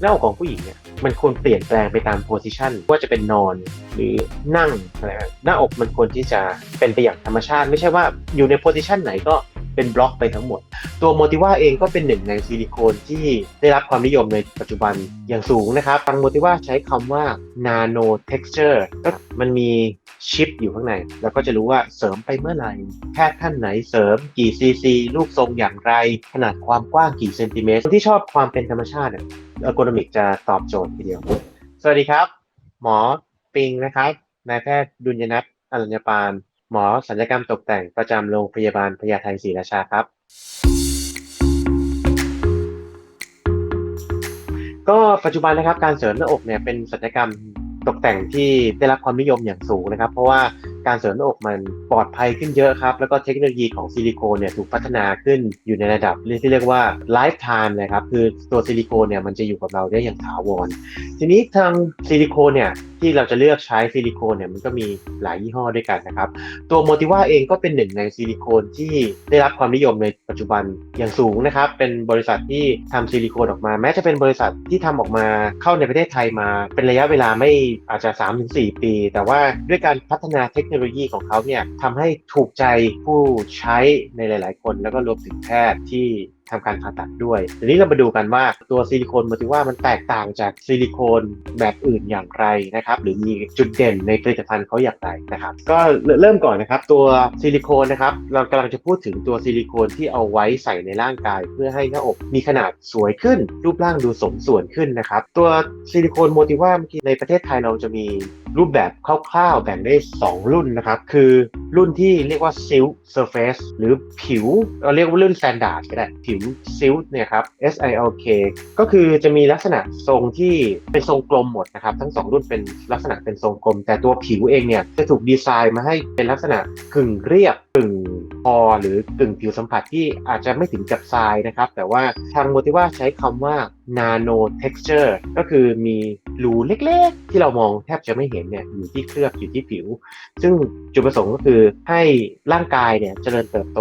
หน้าอกของผู้หญิงเนี่ยมันควรเปลี่ยนแปลงไปตามโพสิชันว่าจะเป็นนอนหรือนั่งอะไรแบบหน้าอกมันควรที่จะเป็นไปอย่างธรรมชาติ ไม่ใช่ว่าอยู่ในโพสิชันไหนก็ เป็นบล็อกไปทั้งหมด ตัวโมติว่าเองก็เป็นหนึ่งในซิลิโคนที่ได้รับความนิยมในปัจจุบันอย่างสูงนะครับทางโมติว่าใช้คำว่า nano texture ก็มันมีชิปอยู่ข้างใน แล้วก็จะรู้ว่าเสริมไปเมื่อไหร่แพทย์ท่านไหนเสริมกี่ซีซีรูปทรงอย่างไร ขนาดความกว้างกี่เซนติเมตรคนที่ชอบความเป็นธรรมชาติเออร์โกนมิกจะตอบโจทย์ทีเดียว สวัสดีครับ หมอปิงนะครับนายแพทย์ดุลยนัทอรัญญปาน หมอศัลยกรรมตกแต่งประจำโรงพยาบาลพญาไทศรีราชาครับ ก็ปัจจุบันนะครับการเสริมหน้าอกเนี่ยเป็นศัลยกรรมตกแต่งที่ได้รับความนิยมอย่างสูงนะครับ เพราะว่าการเสริมหน้าอกมันปลอดภัยขึ้นเยอะครับ แล้วก็เทคโนโลยีของซิลิโคนเนี่ยถูกพัฒนาขึ้นอยู่ในระดับที่เรียกว่าไลฟ์ไทม์นะครับคือตัวซิลิโคนเนี่ยมันจะอยู่กับเราได้อย่างถาวรทีนี้ทางซิลิโคนเนี่ย ที่เราจะเลือกใช้ซิลิโคนเนี่ยมันก็มีหลายยี่ห้อด้วยกันนะครับ ตัวโมติว่าเองก็เป็นหนึ่งในซิลิโคนที่ได้รับความนิยมในปัจจุบันอย่างสูงนะครับ เป็นบริษัทที่ทำซิลิโคนออกมา แม้จะเป็นบริษัทที่ทำออกมาเข้าในประเทศไทยมา เป็นระยะเวลาไม่อาจจะ 3-4 ปี แต่ว่าด้วยการพัฒนาเทคโนโลยีของเขาเนี่ยทำให้ถูกใจผู้ใช้ในหลาย ๆ คน แล้วก็รวมถึงแพทย์ที่ ทำการผ่าตัดด้วยทีนี้เรามาดูกันว่าตัวซิลิโคนโมติว่ามันแตกต่างจากซิลิโคนแบบอื่นอย่างไรนะครับ หรือมีจุดเด่นในผลิตภัณฑ์เขาอย่างไรนะครับ ก็เริ่มก่อนนะครับ ตัวซิลิโคนนะครับ เรากำลังจะพูดถึงตัวซิลิโคนที่เอาไว้ใส่ในร่างกาย เพื่อให้หน้าอกมีขนาดสวยขึ้น รูปร่างดูสมส่วนขึ้นนะครับ ตัวซิลิโคนโมติว่าเมื่อกี้ในประเทศไทยเราจะมี รูปแบบคร่าวๆแบ่งได้ 2 รุ่นนะครับ คือรุ่นที่เรียกว่า silk surface หรือผิวเราเรียกว่ารุ่น standard ก็ได้ ผิว silk เนี่ยครับ S I L K ก็คือจะมีลักษณะทรงที่เป็นทรงกลมหมดนะครับ ทั้ง 2 รุ่นเป็นลักษณะเป็นทรงกลม แต่ตัวผิวเองเนี่ยจะถูกดีไซน์มาให้เป็นลักษณะกึ่งเรียบกึ่ง พอหรือกึ่งผิวสัมผัสที่อาจจะไม่ถึงกับทรายนะครับ แต่ว่าทางโมติว่าใช้คำว่า nano texture ก็คือมีรูเล็กๆ ที่เรามองแทบจะไม่เห็นเนี่ยอยู่ที่เคลือบอยู่ที่ผิว ซึ่งจุดประสงค์ก็คือให้ร่างกายเนี่ยเจริญเติบโต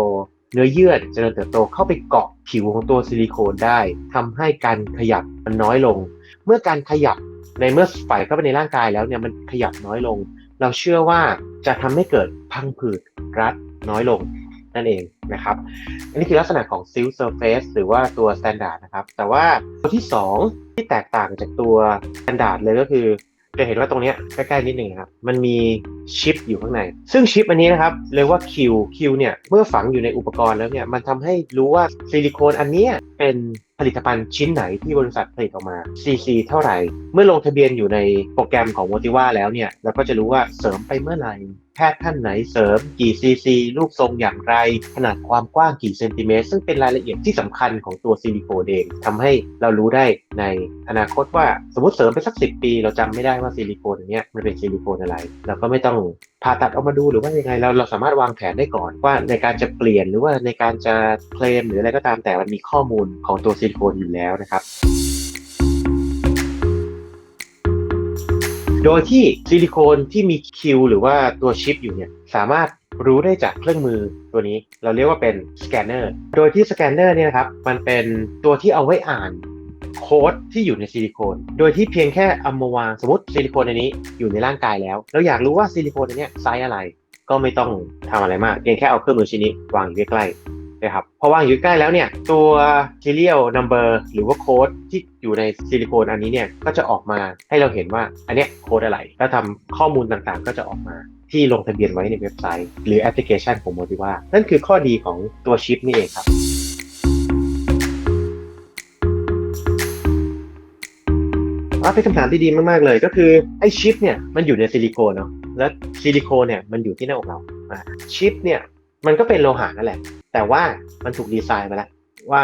เนื้อเยื่อเจริญเติบโตเข้าไปเกาะผิวของตัวซิลิโคนได้ทำให้การขยับมันน้อยลง เมื่อการขยับในเมื่อใส่เข้าไปในร่างกายแล้วเนี่ยมันขยับน้อยลง เราเชื่อว่าจะทำให้เกิดพังผืดรัดน้อยลง นั่นเองนะครับ อันนี้คือลักษณะของ Silk Surface หรือว่าตัว Standard นะครับ แต่ว่าตัวที่ 2 ที่แตกต่างจากตัว Standard เลยก็คือจะเห็นว่าตรงนี้ใกล้ๆนิดหนึ่งครับมันมีชิปอยู่ข้างใน ซึ่งชิปอันนี้นะครับเรียกว่า Q Q เนี่ยเมื่อฝังอยู่ในอุปกรณ์แล้วเนี่ยมันทำให้รู้ว่าซิลิโคนอันนี้เป็นผลิตภัณฑ์ชิ้นไหนที่บริษัทผลิตออกมา CC เท่าไหร่ เมื่อลงทะเบียนอยู่ในโปรแกรมของ Motiva แล้วเนี่ยเราก็จะรู้ว่าเสริมไปเมื่อไหร่ พทย์ท่านไหนเสริมกี่ซีซีรูปทรงอย่างไร ขนาดความกว้างกี่เซนติเมตรซึ่งเป็นรายละเอียดที่สำคัญของตัวซิลิโคนเองทำให้เรารู้ได้ในอนาคตว่าสมมติเสริมไปสักสิปี เราจำไม่ได้ว่าซิลิโคนอันเนี้ยมันเป็นซิลิโคนอะไร เราก็ไม่ต้องผ่าตัดออกมาดูหรือว่ายังไงเราเราสามารถวางแผนได้ก่อนว่าในการจะเปลี่ยนหรือว่าในการจะเคลมหรืออะไรก็ตามแต่มันมีข้อมูลของตัวซิลิโคนอยู่แล้วนะครับ โดยที่ซิลิโคนที่มีคิวหรือว่าตัวชิปอยู่เนี่ยสามารถรู้ได้จากเครื่องมือตัวนี้ เราเรียกว่าเป็นสแกนเนอร์โดยที่สแกนเนอร์เนี่ยนะครับมันเป็นตัวที่เอาไว้อ่านโค้ดที่อยู่ในซิลิโคน โดยที่เพียงแค่เอามาวางสมมติซิลิโคนอันนี้อยู่ในร่างกายแล้ว เราอยากรู้ว่าซิลิโคนอันเนี้ยไซส์อะไร ก็ไม่ต้องทำอะไรมาก เพียงแค่เอาเครื่องมือชิ้นนี้วางอยู่ใกล้ๆ นะครับพอวางอยู่ใกล้แล้วเนี่ยตัว serial number หรือว่าโค้ดที่อยู่ในซิลิโคนอันนี้เนี่ยก็จะออกมาให้เราเห็นว่าอันเนี้ยโค้ดอะไร แล้วทำข้อมูลต่างๆ ก็จะออกมาที่ลงทะเบียนไว้ในเว็บไซต์ หรือแอปพลิเคชันของ Motiva นั่นคือข้อดีของตัวชิปนี่เองครับอะเป็นคำถามที่ดีมากๆเลยก็คือไอ้ชิปเนี่ยมันอยู่ในซิลิโคนเนาะแล้วซิลิโคนเนี่ยมันอยู่ที่หน้าอกเราอะชิปเนี่ย มันก็เป็นโลหะนั่นแหละ แต่ว่ามันถูกดีไซน์มาแล้วว่า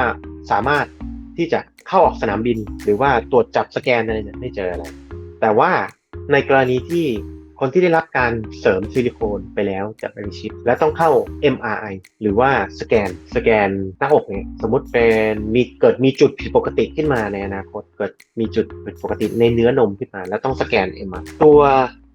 สามารถที่จะเข้าออกสนามบิน หรือว่าตรวจจับสแกนอะไรเนี่ยไม่เจออะไร แต่ว่าในกรณีที่คนที่ได้รับการเสริมซิลิโคนไปแล้วจากเป็นชิป และต้องเข้า MRI หรือว่าสแกนสแกนหน้าอกเนี่ยสมมติเป็นมีเกิดมีจุดผิดปกติขึ้นมาในอนาคต เกิดมีจุดผิดปกติในเนื้อนมขึ้นมา แล้วต้องสแกน MRI ตัว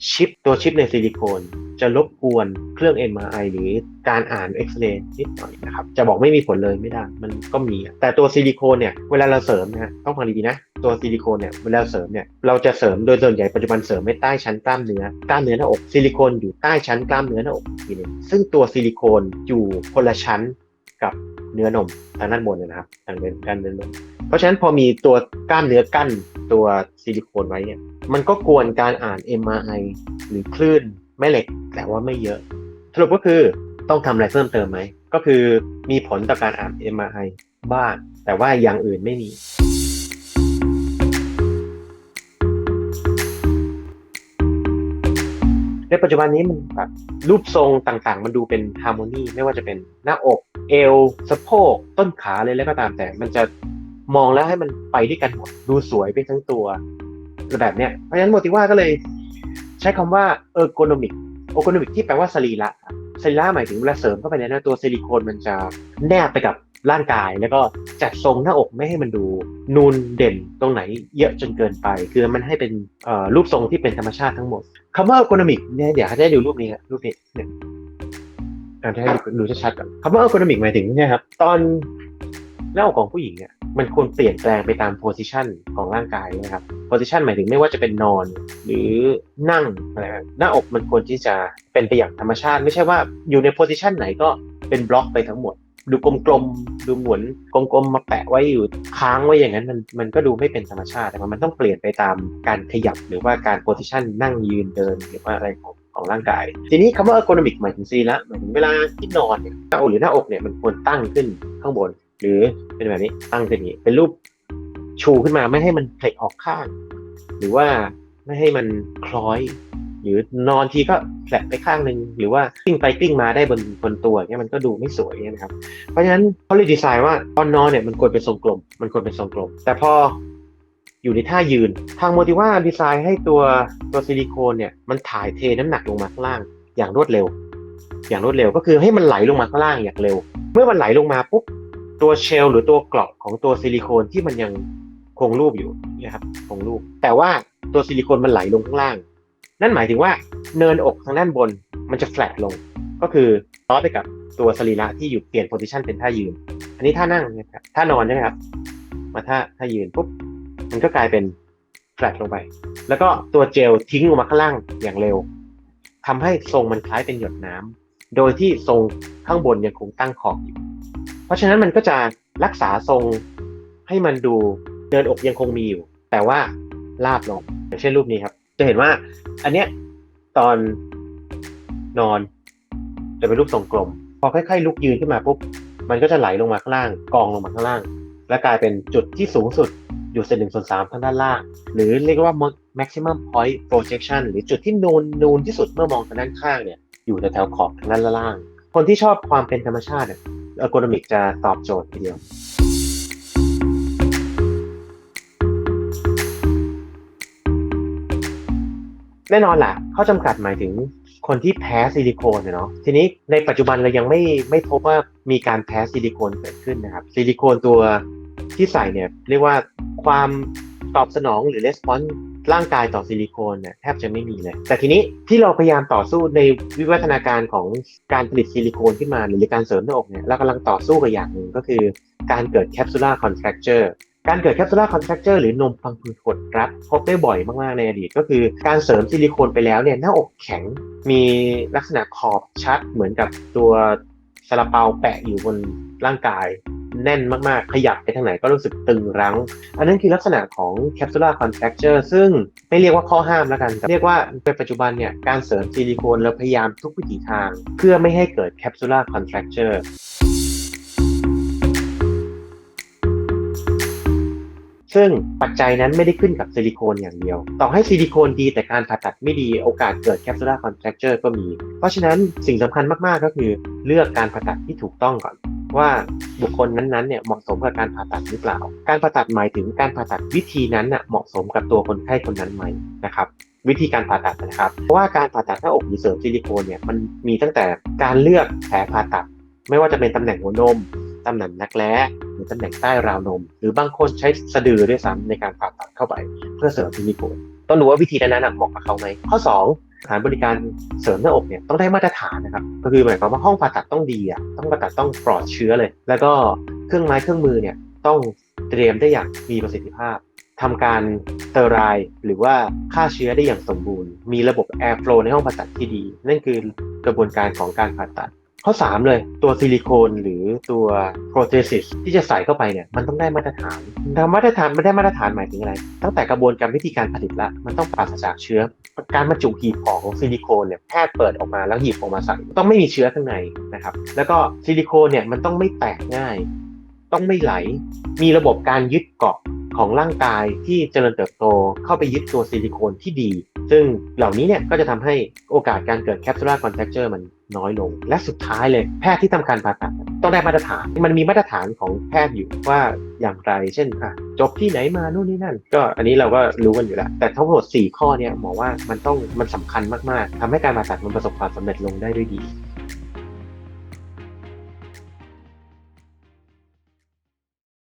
ชิปตัวชิปในซิลิโคนจะรบกวนเครื่อง MRI หรือการอ่านเอ็กซเรย์นิดหน่อยนะครับ จะบอกไม่มีผลเลยไม่ได้ มันก็มีอะแต่ตัวซิลิโคนเนี่ย เวลาเราเสริมนะต้องฟังดีๆนะ ตัวซิลิโคนเนี่ย เวลาเสริมเนี่ย เราจะเสริมโดยส่วนใหญ่ปัจจุบันเสริมไม่ใต้ชั้นกล้ามเนื้อ กล้ามเนื้อหน้าอก ซิลิโคนอยู่ใต้ชั้นกล้ามเนื้อหน้าอกทีนึงซึ่งตัวซิลิโคนอยู่คนละชั้นกับ เนื้อนมทางด้านบนนะครับทางเดินด้านเนื้อนมเพราะฉะนั้นพอมีตัวกล้ามเนื้อกั้นตัวซิลิโคนไว้เนี่ย มันก็กวนการอ่าน MRI หรือคลื่นแม่เหล็กแต่ว่าไม่เยอะ สรุปก็คือต้องทำอะไรเพิ่มเติมไหม ก็คือมีผลต่อการอ่าน MRI บ้างแต่ว่าอย่างอื่นไม่มีในปัจจุบันนี้มันแบบ รูปทรงต่างๆ มันดูเป็นฮาร์โมนีไม่ว่าจะเป็นหน้าอกเอวสะโพกต้นขาเลยแล้วก็ตามแต่มันจะมองแล้วให้มันไปด้วยกันหมดดูสวยไปทั้งตัวแบบเนี้ยเพราะฉะนั้นโมติว่าก็เลย ใช้คำว่าเออร์โกนมิกโอโกนมิกที่แปลว่าสรีระสรีระหมายถึงเวลาเสริมเข้าไปในหน้าตัวซิลิโคนมันจะแนบไปกับ ร่างกายแล้วก็จัดทรงหน้าอกไม่ให้มันดูนูนเด่นตรงไหนเยอะจนเกินไป คือมันให้เป็นรูปทรงที่เป็นธรรมชาติทั้งหมดคำว่า ergonomic เนี่ยเดี๋ยวจะให้ดูรูปนี้ครับรูปนี้เนี่ยอาจะให้ดูชัดๆก่อนคำว่า ergonomic หมายถึงเนี่ยครับตอนหน้าอกของผู้หญิงเนี่ยมันควรเปลี่ยนแปลงไปตาม position ของร่างกายนะครับ position หมายถึงไม่ว่าจะเป็นนอน หรือนั่งอะไรหน้าอกมันควรที่จะเป็นไปอย่างธรรมชาติ ไม่ใช่ว่าอยู่ใน position ไหนก็เป็นบล็อกไปทั้งหมด ดูกลมๆ ดูหมุนกลมๆ มาแปะไว้อยู่ค้างไว้อย่างนั้นมันมันก็ดูไม่เป็นธรรมชาติแต่มันต้องเปลี่ยนไปตามการขยับหรือว่าการโพสิชันนั่งยืนเดินหรือว่าอะไรของของร่างกาย ทีนี้คำว่า ergonomic หมายถึงซีละหมายถึงเวลาที่นอนเนี่ยหน้าอกหรือหน้าอกเนี่ยมันควรตั้งขึ้นข้างบน หรือเป็นแบบนี้ตั้งขึ้นนี้เป็นรูปชูขึ้นมาไม่ให้มันเพลกออกข้าง หรือว่าไม่ให้มันคล้อย หรือนอนทีก็แผลไปข้างหนึ่งหรือว่ากลิ้งไปกลิ้งมาได้บนบนตัวเนี่ยมันก็ดูไม่สวยเนี่ยนะครับเพราะฉะนั้นเขาเลยดีไซน์ว่าตอนนอนเนี่ยมันควรเป็นทรงกลม มันควรเป็นทรงกลม แต่พออยู่ในท่ายืน ทางโมติว่าดีไซน์ให้ตัวตัวซิลิโคนเนี่ยมันถ่ายเทน้ำหนักลงมาข้างล่างอย่างรวดเร็ว อย่างรวดเร็วก็คือให้มันไหลลงมาข้างล่างอย่างเร็ว เมื่อมันไหลลงมาปุ๊บตัวเชลหรือตัวกราะของตัวซิลิโคนที่มันยังคงรูปอยู่นี่ยครับคงรูป แต่ว่าตัวซิลิโคนมันไหลลงข้างล่าง นั่นหมายถึงว่าเนินอกทางด้านบนมันจะแฟลตลง ก็คือล้อไปกับตัวสรีระที่อยู่เปลี่ยนโพซิชันเป็นท่ายืน อันนี้ท่านั่งนะครับท่านอนใช่ไหมครับ มาท่าท่ายืนปุ๊บมันก็กลายเป็นแฟลตลงไป แล้วก็ตัวเจลทิ้งลงมาข้างล่างอย่างเร็วทำให้ทรงมันคล้ายเป็นหยดน้ำโดยที่ทรงข้างบนยังคงตั้งขอบอยู่ เพราะฉะนั้นมันก็จะรักษาทรงให้มันดูเดินอกยังคงมีอยู่ แต่ว่าลาบลงอย่างเช่นรูปนี้ครับ จะเห็นว่า อันเนี้ยตอนนอน จะเป็นรูปทรงกลม พอค่อยๆ ลุกยืนขึ้นมาปุ๊บมันก็จะไหลลงมาข้างล่างกองลงมาข้างล่าง และกลายเป็นจุดที่สูงสุดอยู่เศษหนึ่งส่วนสามทางด้านล่าง หรือเรียกว่า maximum point projection หรือจุดที่นูนนูนที่สุดเมื่อมองทางด้านข้างเนี่ยอยู่แถวขอบทางด้านล่าง คนที่ชอบความเป็นธรรมชาติเนี่ย ergonomic จะตอบโจทย์ทีเดียว แน่นอนแหละข้อจำกัดหมายถึงคนที่แพ้ซิลิโคนเนี่ยเนาะทีนี้ในปัจจุบันเรายังไม่ไม่พบว่ามีการแพ้ซิลิโคนเกิดขึ้นนะครับซิลิโคนตัวที่ใส่เนี่ยเรียกว่าความตอบสนองหรือレスปอนส์ร่างกายต่อซิลิโคนเนี่ยแทบจะไม่มีเลย แต่ทีนี้ที่เราพยายามต่อสู้ในวิวัฒนาการของการผลิตซิลิโคนขึ้นมาหรือการเสริมหน้าอกเนี่ยเรากำลังต่อสู้กับอย่างหนึ่งก็คือการเกิดแคปซูล่าคอนแทคเจอร์ การเกิดแคปซูล่าคอนแทคเจอร์หรือนมฟังผืดหดรัดพบได้บ่อยมากๆในอดีตก็คือการเสริมซิลิโคนไปแล้วเนี่ยหน้าอกแข็งมีลักษณะขอบชัดเหมือนกับตัวซาลาเปาแปะอยู่บนร่างกายแน่นมากๆ ขยับไปทางไหนก็รู้สึกตึงรั้ง อันนั้นคือลักษณะของแคปซูล่าคอนแทคเจอร์ซึ่งไม่เรียกว่าข้อห้ามแล้วกัน เรียกว่าในปัจจุบันเนี่ย การเสริมซิลิโคนเราพยายามทุกวิถีทาง เพื่อไม่ให้เกิดแคปซูล่าคอนแทคเจอร์ ซึ่งปัจจัยนั้นไม่ได้ขึ้นกับซิลิโคนอย่างเดียว ต่อให้ซิลิโคนดีแต่การผ่าตัดไม่ดีโอกาสเกิดแคปซูล่าคอนแทคเจอร์ก็มี เพราะฉะนั้นสิ่งสำคัญมากๆก็คือเลือกการผ่าตัดที่ถูกต้องก่อน ว่าบุคคลนั้นๆเนี่ยเหมาะสมกับการผ่าตัดหรือเปล่า การผ่าตัดหมายถึงการผ่าตัดวิธีนั้นน่ะเหมาะสมกับตัวคนไข้คนนั้นไหมนะครับวิธีการผ่าตัดนะครับ เพราะว่าการผ่าตัดหน้าอกหรือเสริมซิลิโคนเนี่ยมันมีตั้งแต่การเลือกแผลผ่าตัด ไม่ว่าจะเป็นตำแหน่งหัวนมตำแหน่งนักแร้ รือตำแหน่งใต้ราวนม หรือบางคนใช้สะดือด้วยซ้ำในการผ่าตัดเข้าไป เพื่อเสริมซิลิโคนต้องดูว่าวิธีนั้นเหมาะกับเขาไหมข้อสถานบริการเสริมหน้าอกเนี่ยต้องได้มาตรฐานนะครับก็คือหมายความว่าห้องผ่าตัดต้องดีอะต้องผ่าตัดต้องปลอดเชื้อเลย แล้วก็เครื่องไม้เครื่องมือเนี่ยต้องเตรียมได้อย่างมีประสิทธิภาพทำการเตอร์ไรหรือว่าฆ่าเชื้อได้อย่างสมบูรณ์ มีระบบแอร์ฟลในห้องผ่าตัดที่ดี นั่นคือกระบวนการของการผ่าตัด ข้อ 3 เลยตัวซิลิโคนหรือตัวโปรเทซิสที่จะใส่เข้าไปเนี่ยมันต้องได้มาตรฐานทำมาตรฐานไม่ได้มาตรฐานหมายถึงอะไร ตั้งแต่กระบวนการวิธีการผลิตละมันต้องปราศจากเชื้อ การบรรจุหีบห่อของซิลิโคนเนี่ยแพทย์เปิดออกมาแล้วหยิบออกมาใส่ ต้องไม่มีเชื้อข้างในนะครับแล้วก็ซิลิโคนเนี่ยมันต้องไม่แตกง่าย ต้องไม่ไหล มีระบบการยึดเกาะ ของร่างกายที่เจริญเติบโตเข้าไปยึดตัวซิลิโคนที่ดี ซึ่งเหล่านี้เนี่ยก็จะทำให้โอกาสการเกิดแคปซูล่าคอนแทคเจอร์มันน้อยลง และสุดท้ายเลยแพทย์ที่ทำการผ่าตัดต้องได้มาตรฐานมันมีมาตรฐานของแพทย์อยู่ว่าอย่างไร เช่นอะจบที่ไหนมานู่นนี่นั่น ก็อันนี้เราก็รู้กันอยู่แล้ว แต่ทั้งหมด4ข้อเนี่ยหมอว่ามันต้องมันสำคัญมากๆทำให้การผ่าตัดมันประสบความสำเร็จลงได้ด้วยดี